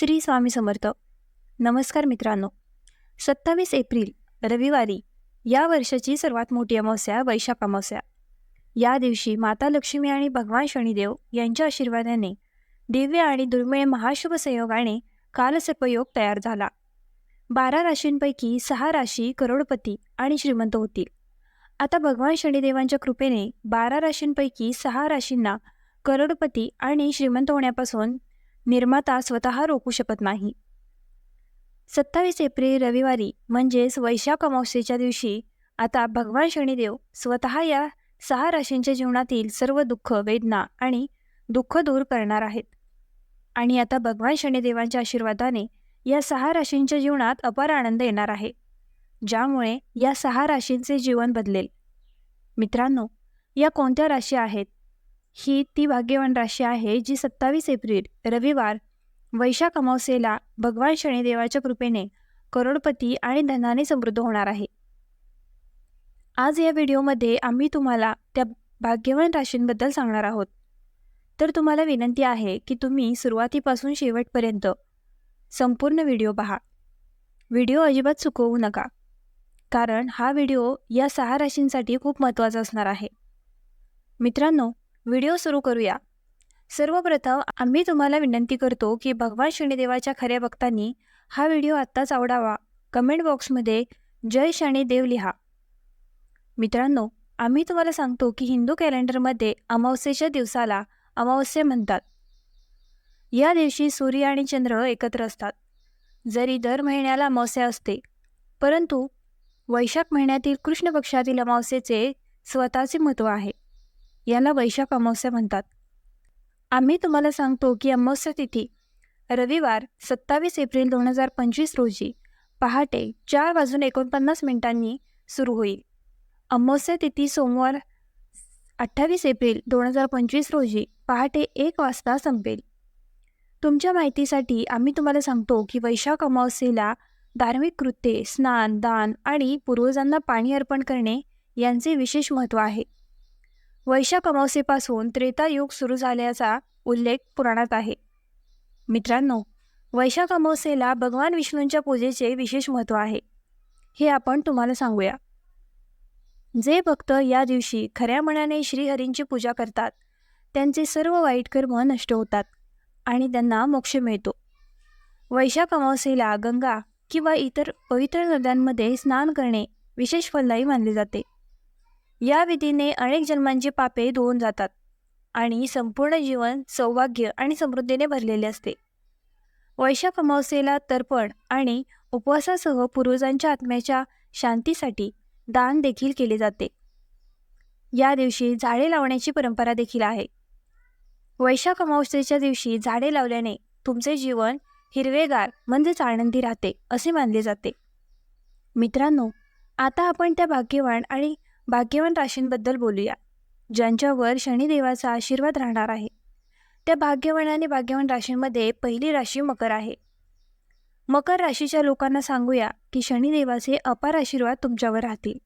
श्री स्वामी समर्थ. नमस्कार मित्रांनो. सत्तावीस एप्रिल रविवारी या वर्षाची सर्वात मोठी अमावस्या वैशाख अमावस्या. या दिवशी माता लक्ष्मी आणि भगवान शनिदेव यांच्या आशीर्वादाने दिव्य आणि दुर्मिळ महाशुभ संयोगाने कालसर्पयोग तयार झाला. बारा राशींपैकी सहा राशी करोडपती आणि श्रीमंत होतील. आता भगवान शनिदेवांच्या कृपेने बारा राशींपैकी सहा राशींना करोडपती आणि श्रीमंत होण्यापासून निर्माता स्वतः रोखू शकत नाही. सत्तावीस एप्रिल रविवारी म्हणजेच वैशाख अमावस्येच्या दिवशी आता भगवान शनिदेव स्वतः या सहा राशींच्या जीवनातील सर्व दुःख वेदना आणि दुःख दूर करणार आहेत. आणि आता भगवान शनिदेवांच्या आशीर्वादाने या सहा राशींच्या जीवनात अपार आनंद येणार आहे ज्यामुळे या सहा राशींचे जीवन बदलेल. मित्रांनो या कोणत्या राशी आहेत? ही ती भाग्यवान राशी आहे जी सत्तावीस एप्रिल रविवार वैशाख अमावस्येला भगवान शनिदेवाच्या कृपेने करोडपती आणि धनाने समृद्ध होणार आहे. आज या व्हिडिओमध्ये आम्ही तुम्हाला त्या भाग्यवान राशींबद्दल सांगणार आहोत. तर तुम्हाला विनंती आहे की तुम्ही सुरुवातीपासून शेवटपर्यंत संपूर्ण व्हिडिओ पहा. व्हिडिओ अजिबात चुकवू नका कारण हा व्हिडिओ या सहा राशींसाठी खूप महत्त्वाचा असणार आहे. मित्रांनो व्हिडिओ सुरू करूया. सर्वप्रथम आम्ही तुम्हाला विनंती करतो की भगवान शनिदेवाच्या खऱ्या भक्तांनी हा व्हिडिओ आत्ताच आवडावा. कमेंट बॉक्समध्ये जय शनिदेव लिहा. मित्रांनो आम्ही तुम्हाला सांगतो की हिंदू कॅलेंडरमध्ये अमावस्येच्या दिवसाला अमावस्या म्हणतात. या दिवशी सूर्य आणि चंद्र एकत्र असतात. जरी दर महिन्याला अमावस्या असते परंतु वैशाख महिन्यातील कृष्ण पक्षातील अमावस्येचे स्वतःचे महत्त्व आहे. याला वैशाख अमावस्या म्हणतात. आम्ही तुम्हाला सांगतो की अमावस्या तिथी रविवार सत्तावीस एप्रिल दोन हजार पंचवीस रोजी पहाटे चार वाजून एकोणपन्नास मिनिटांनी सुरू होईल. अमावस्या तिथी सोमवार अठ्ठावीस एप्रिल दोन हजार पंचवीस रोजी पहाटे एक वाजता संपेल. तुमच्या माहितीसाठी आम्ही तुम्हाला सांगतो की वैशाख अमावस्येला धार्मिक कृत्ये स्नान दान आणि पूर्वजांना पाणी अर्पण करणे यांचे विशेष महत्त्व आहे. वैशाख अमावस्येपासून त्रेतायुग सुरू झाल्याचा उल्लेख पुराणात आहे. मित्रांनो वैशाख अमावस्येला भगवान विष्णूंच्या पूजेचे विशेष महत्त्व आहे. हे आपण तुम्हाला सांगूया. जे भक्त या दिवशी खऱ्या मनाने श्रीहरींची पूजा करतात त्यांचे सर्व वाईट कर्म नष्ट होतात आणि त्यांना मोक्ष मिळतो. वैशाख अमावस्येला गंगा किंवा इतर पवित्र नद्यांमध्ये स्नान करणे विशेष फलदायी मानले जाते. या विधीने अनेक जन्मांची पापे धुवून जातात आणि संपूर्ण जीवन सौभाग्य आणि समृद्धीने भरलेले असते. वैशाख अमावस्येला तर्पण आणि उपवासासह पूर्वजांच्या आत्म्याच्या शांतीसाठी दान देखील केले जाते. या दिवशी झाडे लावण्याची परंपरा देखील आहे. वैशाख अमावस्येच्या दिवशी झाडे लावल्याने तुमचे जीवन हिरवेगार म्हणजेच आनंदी राहते असे मानले जाते. मित्रांनो आता आपण त्या भाग्यवान आणि भाग्यवान राशींबद्दल बोलूया ज्यांच्यावर शनिदेवाचा आशीर्वाद राहणार आहे. त्या भाग्यवान आणि भाग्यवान राशींमध्ये पहिली राशी मकर आहे. मकर राशीच्या लोकांना सांगूया की शनिदेवाचे अपार आशीर्वाद तुमच्यावर राहतील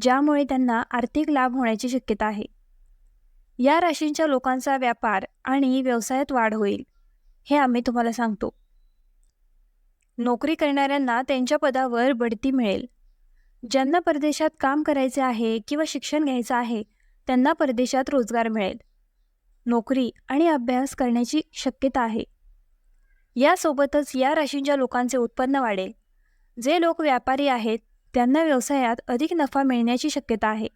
ज्यामुळे त्यांना आर्थिक लाभ होण्याची शक्यता आहे. या राशींच्या लोकांचा व्यापार आणि व्यवसायात वाढ होईल हे आम्ही तुम्हाला सांगतो. नोकरी करणाऱ्यांना त्यांच्या पदावर बढती मिळेल ज्यांना परदेशात काम करायचे आहे किंवा शिक्षण घ्यायचं आहे त्यांना परदेशात रोजगार मिळेल. नोकरी आणि अभ्यास करण्याची शक्यता आहे. यासोबतच या राशींच्या लोकांचे उत्पन्न वाढेल. जे लोक व्यापारी आहेत त्यांना व्यवसायात अधिक नफा मिळण्याची शक्यता आहे.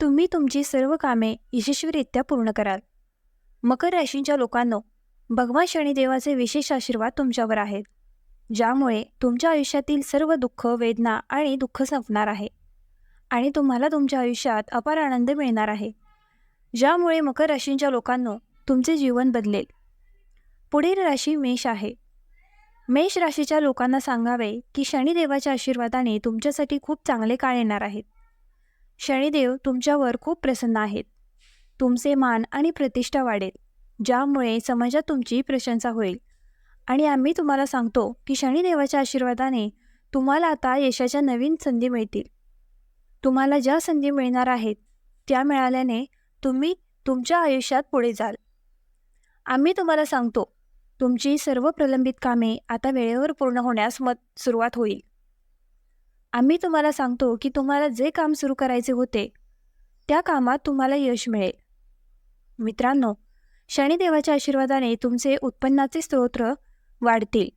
तुम्ही तुमची सर्व कामे यशस्वीरित्या पूर्ण कराल. मकर राशींच्या लोकांनो भगवान शनिदेवाचे विशेष आशीर्वाद तुमच्यावर आहेत. ज्यामुळे तुमच्या आयुष्यातील सर्व दुःख वेदना आणि दुःख संपणार आहे. आणि तुम्हाला तुमच्या आयुष्यात अपार आनंद मिळणार आहे. ज्यामुळे मकर राशींच्या लोकांनो तुमचे जीवन बदलेल. पुढील राशी मेष आहे. मेष राशीच्या लोकांना सांगावे की शनिदेवाच्या आशीर्वादाने तुमच्यासाठी खूप चांगले काळ येणार आहेत. शनिदेव तुमच्यावर खूप प्रसन्न आहेत. तुमचे मान आणि प्रतिष्ठा वाढेल ज्यामुळे समाजात तुमची प्रशंसा होईल. आणि आम्ही तुम्हाला सांगतो की शनिदेवाच्या आशीर्वादाने तुम्हाला आता यशाच्या नवीन संधी मिळतील. तुम्हाला ज्या संधी मिळणार आहेत त्या मिळाल्याने तुम्ही तुमच्या आयुष्यात पुढे जाल. आम्ही तुम्हाला सांगतो तुमची सर्व प्रलंबित कामे आता वेळेवर पूर्ण होण्यास मत सुरुवात होईल. आम्ही तुम्हाला सांगतो की तुम्हाला जे काम सुरू करायचे होते त्या कामात तुम्हाला यश मिळेल. मित्रांनो शनिदेवाच्या आशीर्वादाने तुमचे उत्पन्नाचे स्तोत्र वाढतील.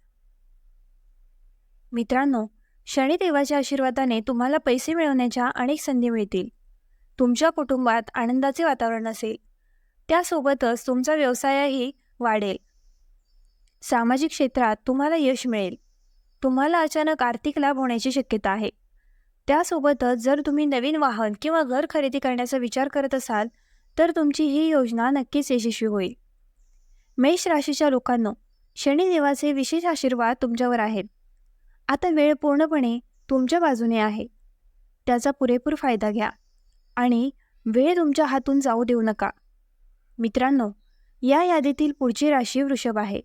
मित्रांनो शनिदेवाच्या आशीर्वादाने तुम्हाला पैसे मिळवण्याच्या अनेक संधी मिळतील. तुमच्या कुटुंबात आनंदाचे वातावरण असेल. त्यासोबतच तुमचा व्यवसायही वाढेल. सामाजिक क्षेत्रात तुम्हाला यश मिळेल. तुम्हाला अचानक आर्थिक लाभ होण्याची शक्यता आहे. त्यासोबतच जर तुम्ही नवीन वाहन किंवा घर खरेदी करण्याचा विचार करत असाल तर तुमची ही योजना नक्कीच यशस्वी होईल. मेष राशीच्या लोकांनो शनिदेवाचे विशेष आशीर्वाद तुमच्यावर आहेत. आता वेळ पूर्णपणे तुमच्या बाजूने आहे. त्याचा पुरेपूर फायदा घ्या आणि वेळ तुमच्या हातून जाऊ देऊ नका. मित्रांनो या यादीतील पुढची राशी वृषभ आहे.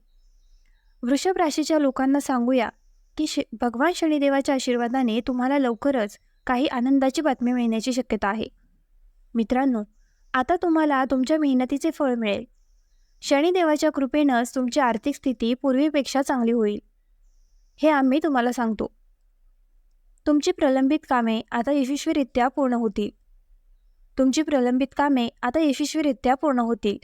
वृषभ राशीच्या लोकांना सांगूया की श भगवान शनिदेवाच्या आशीर्वादाने तुम्हाला लवकरच काही आनंदाची बातमी मिळण्याची शक्यता आहे. मित्रांनो आता तुम्हाला तुमच्या मेहनतीचे फळ मिळेल. शनिदेवाच्या कृपेनंच तुमची आर्थिक स्थिती पूर्वीपेक्षा चांगली होईल. हे आम्ही तुम्हाला सांगतो. तुमची प्रलंबित कामे आता यशस्वीरित्या पूर्ण होतील. तुमची प्रलंबित कामे आता यशस्वीरित्या पूर्ण होतील.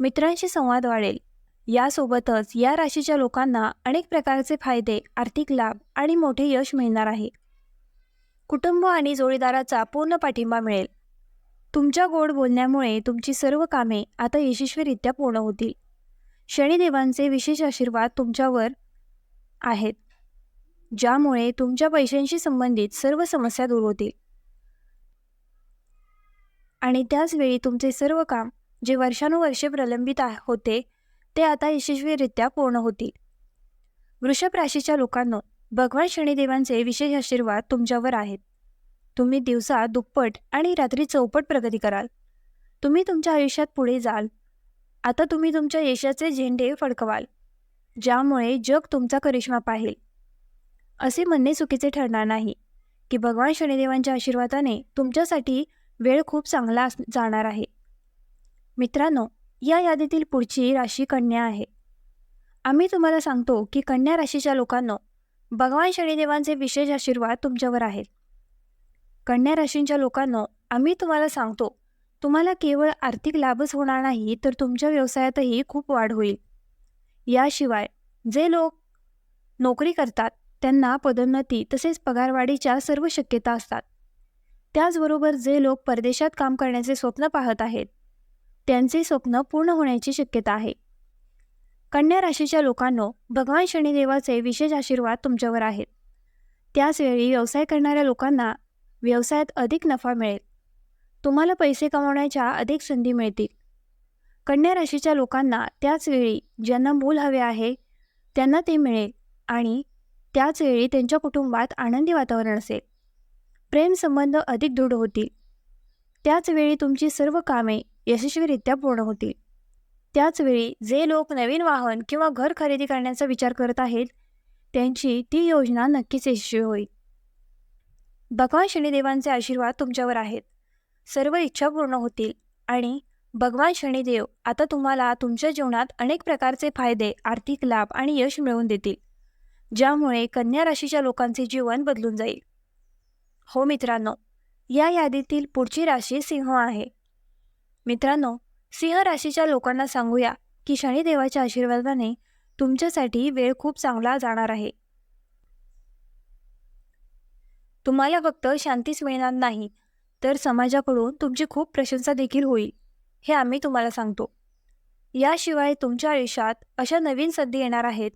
मित्रांशी संवाद वाढेल. यासोबतच या राशीच्या लोकांना अनेक प्रकारचे फायदे आर्थिक लाभ आणि मोठे यश मिळणार आहे. कुटुंब आणि जोडीदाराचा पूर्ण पाठिंबा मिळेल. तुमच्या गोड बोलण्यामुळे तुमची सर्व कामे आता यशस्वीरित्या पूर्ण होतील. शनिदेवांचे विशेष आशीर्वाद तुमच्यावर आहेत ज्यामुळे तुमच्या पैशांशी संबंधित सर्व समस्या दूर होतील. आणि त्याचवेळी तुमचे सर्व काम जे वर्षानुवर्षे प्रलंबित होते ते आता यशस्वीरित्या पूर्ण होतील. वृषभ राशीच्या लोकांनो भगवान शनिदेवांचे विशेष आशीर्वाद तुमच्यावर आहेत. तुम्ही दिवसा दुप्पट आणि रात्री चौपट प्रगती कराल. तुम्ही तुमच्या आयुष्यात पुढे जाल. आता तुम्ही तुमच्या यशाचे झेंडे फडकवाल ज्यामुळे जग तुमचा करिश्मा पाहिल. असे म्हणणे चुकीचे ठरणार नाही की भगवान शनिदेवांच्या आशीर्वादाने तुमच्यासाठी वेळ खूप चांगला जाणार आहे. मित्रांनो या यादीतील पुढची राशी कन्या आहे. आम्ही तुम्हाला सांगतो की कन्या राशीच्या लोकांनो भगवान शनिदेवांचे विशेष आशीर्वाद तुमच्यावर आहेत. कन्या राशींच्या लोकांना आम्ही तुम्हाला सांगतो तुम्हाला केवळ आर्थिक लाभच होणार नाही तर तुमच्या व्यवसायातही खूप वाढ होईल. याशिवाय जे लोक नोकरी करतात त्यांना पदोन्नती तसेच पगारवाढीच्या सर्व शक्यता असतात. त्याचबरोबर जे लोक परदेशात काम करण्याचे स्वप्न पाहत आहेत त्यांचे स्वप्न पूर्ण होण्याची शक्यता आहे. कन्या राशीच्या लोकांनो भगवान शनिदेवाचे विशेष आशीर्वाद तुमच्यावर आहेत. त्याचवेळी व्यवसाय करणाऱ्या लोकांना व्यवसायात अधिक नफा मिळेल. तुम्हाला पैसे कमावण्याच्या अधिक संधी मिळतील. कन्या राशीच्या लोकांना त्याचवेळी ज्यांना मूल हवे आहे त्यांना ते मिळेल आणि त्याचवेळी त्यांच्या कुटुंबात आनंदी वातावरण असेल. प्रेमसंबंध अधिक दृढ होतील. त्याचवेळी तुमची सर्व कामे यशस्वीरित्या पूर्ण होतील. त्याचवेळी जे लोक नवीन वाहन किंवा घर खरेदी करण्याचा विचार करत आहेत त्यांची ती योजना नक्कीच यशस्वी होईल. भगवान शनिदेवांचे आशीर्वाद तुमच्यावर आहेत. सर्व इच्छा पूर्ण होतील आणि भगवान शनिदेव आता तुम्हाला तुमच्या जीवनात अनेक प्रकारचे फायदे आर्थिक लाभ आणि यश मिळवून देतील. ज्यामुळे कन्या राशीच्या लोकांचे जीवन बदलून जाईल. हो मित्रांनो या यादीतील पुढची राशी सिंह आहे. मित्रांनो सिंह राशीच्या लोकांना सांगूया की शनिदेवाच्या आशीर्वादाने तुमच्यासाठी वेळ खूप चांगला जाणार आहे. तुम्हाला फक्त शांतीच मिळणार नाही तर समाजाकडून तुमची खूप प्रशंसा देखील होईल हे आम्ही तुम्हाला सांगतो. याशिवाय तुमच्या आयुष्यात अशा नवीन संधी येणार आहेत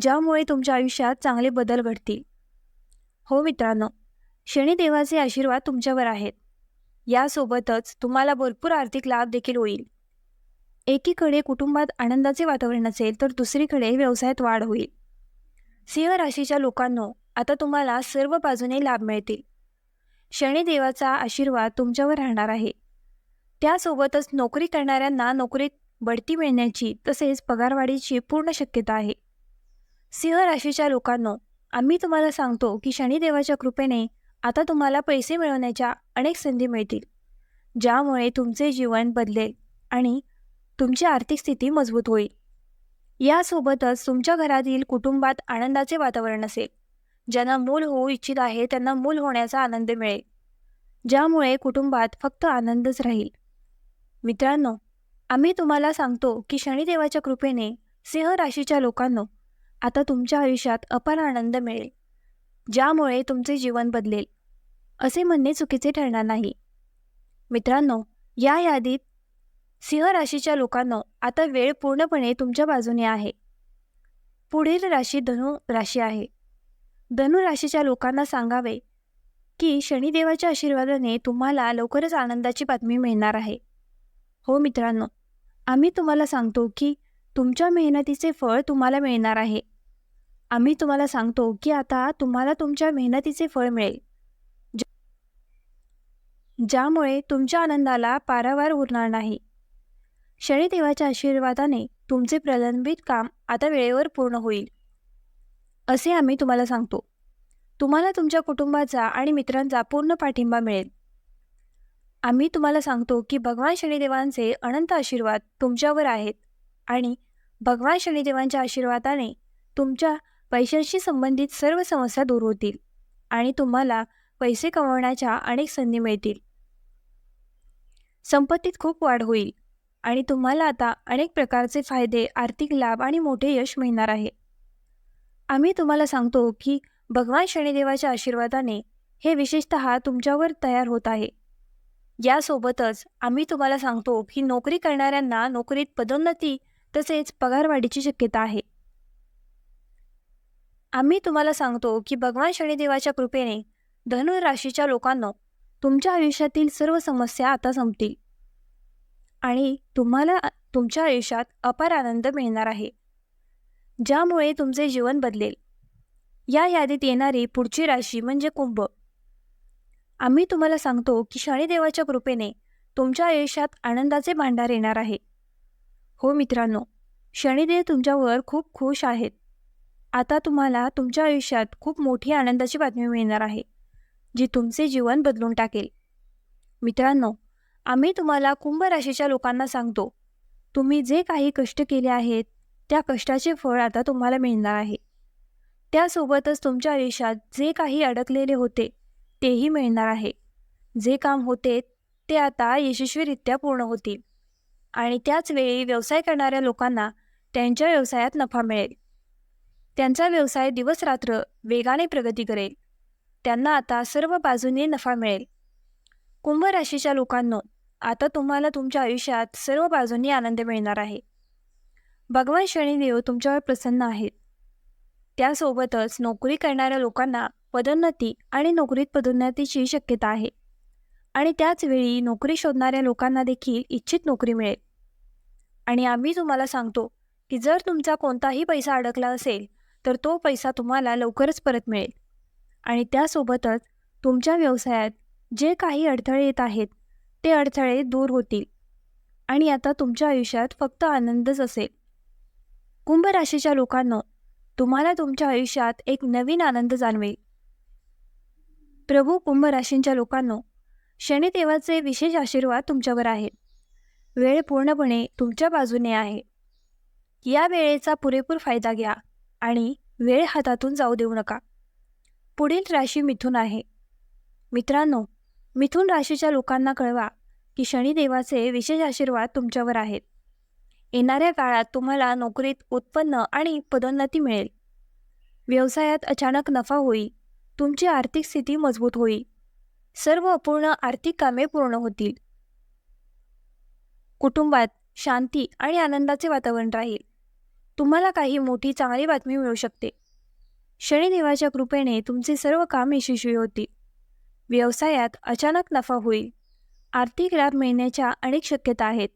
ज्यामुळे तुमच्या आयुष्यात चांगले बदल घडतील. हो मित्रांनो शनिदेवाचे आशीर्वाद तुमच्यावर आहेत. यासोबतच तुम्हाला भरपूर आर्थिक लाभ देखील होईल. एकीकडे कुटुंबात आनंदाचे वातावरण असेल तर दुसरीकडे व्यवसायात वाढ होईल. सिंह राशीच्या लोकांनो आता तुम्हाला सर्व बाजूने लाभ मिळतील. शनिदेवाचा आशीर्वाद तुमच्यावर राहणार आहे. त्यासोबतच नोकरी करणाऱ्यांना नोकरीत बढती मिळण्याची तसेच पगारवाढीची पूर्ण शक्यता आहे. सिंह राशीच्या लोकांनो आम्ही तुम्हाला सांगतो की शनिदेवाच्या कृपेने आता तुम्हाला पैसे मिळवण्याच्या अनेक संधी मिळतील. ज्यामुळे तुमचे जीवन बदलेल आणि तुमची आर्थिक स्थिती मजबूत होईल. यासोबतच तुमच्या घरातील कुटुंबात आनंदाचे वातावरण असेल. ज्यांना मूल होऊ इच्छित आहे त्यांना मूल होण्याचा आनंद मिळेल. ज्यामुळे कुटुंबात फक्त आनंदच राहील. मित्रांनो आम्ही तुम्हाला सांगतो की शनिदेवाच्या कृपेने सिंह राशीच्या लोकांनो आता तुमच्या आयुष्यात अपार आनंद मिळेल. ज्यामुळे तुमचे जीवन बदलेल. असे म्हणणे चुकीचे ठरणार नाही. मित्रांनो या यादीत सिंह राशीच्या लोकांना आता वेळ पूर्णपणे तुमच्या बाजूने आहे. पुढील राशी धनु राशी आहे. धनुराशीच्या लोकांना सांगावे की शनिदेवाच्या आशीर्वादाने तुम्हाला लवकरच आनंदाची बातमी मिळणार आहे. हो मित्रांनो आम्ही तुम्हाला सांगतो की तुमच्या मेहनतीचे फळ तुम्हाला मिळणार आहे. आम्ही तुम्हाला सांगतो की आता तुम्हाला तुमच्या मेहनतीचे फळ मिळेल. ज्यामुळे तुमच्या आनंदाला पारावार उरणार नाही. शनिदेवाच्या आशीर्वादाने तुमचे प्रलंबित काम आता वेळेवर पूर्ण होईल. असे आम्ही तुम्हाला सांगतो. तुम्हाला तुमच्या कुटुंबाचा आणि मित्रांचा पूर्ण पाठिंबा मिळेल. आम्ही तुम्हाला सांगतो की भगवान शनिदेवांचे अनंत आशीर्वाद तुमच्यावर आहेत आणि भगवान शनिदेवांच्या आशीर्वादाने तुमच्या पैशांशी संबंधित सर्व समस्या दूर होतील आणि तुम्हाला पैसे कमवण्याच्या अनेक संधी मिळतील. संपत्तीत खूप वाढ होईल आणि तुम्हाला आता अनेक प्रकारचे फायदे आर्थिक लाभ आणि मोठे यश मिळणार आहे. आम्ही तुम्हाला सांगतो की भगवान शनिदेवाच्या आशीर्वादाने हे विशेषत तुमच्यावर तयार होत आहे. यासोबतच आम्ही तुम्हाला सांगतो की नोकरी करणाऱ्यांना नोकरीत पदोन्नती तसेच पगारवाढीची शक्यता आहे. आम्ही तुम्हाला सांगतो की भगवान शनिदेवाच्या कृपेने धनु राशीच्या लोकांना तुमच्या आयुष्यातील सर्व समस्या आता संपतील. आणि तुम्हाला तुमच्या आयुष्यात अपार आनंद मिळणार आहे. ज्यामुळे तुमचे जीवन बदलेल. या यादीत येणारी पुढची राशी म्हणजे कुंभ. आम्ही तुम्हाला सांगतो की शनिदेवाच्या कृपेने तुमच्या आयुष्यात आनंदाचे भांडार येणार आहे. हो मित्रांनो शनिदेव तुमच्यावर खूप खुश आहेत. आता तुम्हाला तुमच्या आयुष्यात खूप मोठी आनंदाची बातमी मिळणार आहे जी तुमचे जीवन बदलून टाकेल. मित्रांनो आम्ही तुम्हाला कुंभ राशीच्या लोकांना सांगतो तुम्ही जे काही कष्ट केले आहेत त्या कष्टाचे फळ आता तुम्हाला मिळणार आहे. त्यासोबतच तुमच्या आयुष्यात जे काही अडकलेले होते तेही मिळणार आहे. जे काम होते ते आता यशस्वीरित्या पूर्ण होतील. आणि त्याच वेळी व्यवसाय करणाऱ्या लोकांना त्यांच्या व्यवसायात नफा मिळेल. त्यांचा व्यवसाय दिवसरात्र वेगाने प्रगती करेल. त्यांना आता सर्व बाजूने नफा मिळेल. कुंभ राशीच्या लोकांना आता तुम्हाला तुमच्या आयुष्यात सर्व बाजूंनी आनंद मिळणार आहे. भगवान शनिदेव तुमच्यावर प्रसन्न आहेत. त्यासोबतच नोकरी करणाऱ्या लोकांना पदोन्नती आणि नोकरीत पदोन्नतीची शक्यता आहे. आणि त्याच वेळी नोकरी शोधणाऱ्या लोकांना देखील इच्छित नोकरी मिळेल. आणि आम्ही तुम्हाला सांगतो की जर तुमचा कोणताही पैसा अडकला असेल तर तो पैसा तुम्हाला लवकरच परत मिळेल. आणि त्यासोबतच तुमच्या व्यवसायात जे काही अडथळे येत आहेत ते अडथळे दूर होतील. आणि आता तुमच्या आयुष्यात फक्त आनंदच असेल. कुंभ राशीच्या लोकांना तुम्हाला तुमच्या आयुष्यात एक नवीन आनंद जाणवेल. प्रभू कुंभ राशींच्या लोकांना शनिदेवाचे विशेष आशीर्वाद तुमच्यावर आहेत. वेळ पूर्णपणे तुमच्या बाजूने आहे. या वेळेचा पुरेपूर फायदा घ्या आणि वेळ हातातून जाऊ देऊ नका. पुढील राशी मिथून आहे. मित्रांनो मिथून राशीच्या लोकांना कळवा की शनिदेवाचे विशेष आशीर्वाद तुमच्यावर आहेत. येणाऱ्या काळात तुम्हाला नोकरीत उत्पन्न आणि पदोन्नती मिळेल. व्यवसायात अचानक नफा होईल. तुमची आर्थिक स्थिती मजबूत होईल. सर्व अपूर्ण आर्थिक कामे पूर्ण होतील. कुटुंबात शांती आणि आनंदाचे वातावरण राहील. तुम्हाला काही मोठी चांगली बातमी मिळू शकते. शनिदेवाच्या कृपेने तुमचे सर्व काम यशस्वी होतील. व्यवसायात अचानक नफा होईल. आर्थिक लाभ मिळण्याच्या अनेक शक्यता आहेत.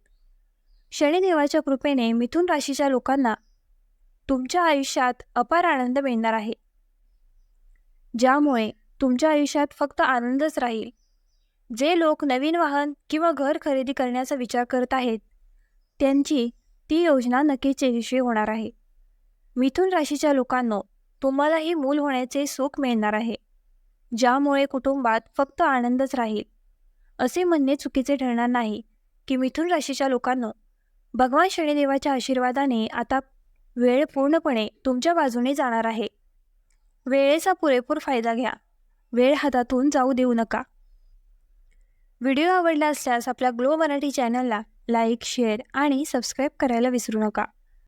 शनिदेवाच्या कृपेने मिथुन राशीच्या लोकांना तुमच्या आयुष्यात अपार आनंद मिळणार आहे. ज्यामुळे तुमच्या आयुष्यात फक्त आनंदच राहील. जे लोक नवीन वाहन किंवा घर खरेदी करण्याचा विचार करत आहेत त्यांची ती योजना नक्कीच यशस्वी होणार आहे. मिथुन राशीच्या लोकांना तुम्हालाही मूल होण्याचे सुख मिळणार आहे. ज्यामुळे कुटुंबात फक्त आनंदच राहील. असे म्हणणे चुकीचे ठरणार नाही की मिथुन राशीच्या लोकांना भगवान शनिदेवाच्या आशीर्वादाने आता वेळ पूर्णपणे तुमच्या बाजूने जाणार आहे. वेळेचा पुरेपूर फायदा घ्या. वेळ हातातून जाऊ देऊ नका. व्हिडिओ आवडला असल्यास आपल्या ग्लो मराठी चॅनलला लाईक शेअर आणि सबस्क्राईब करायला विसरू नका.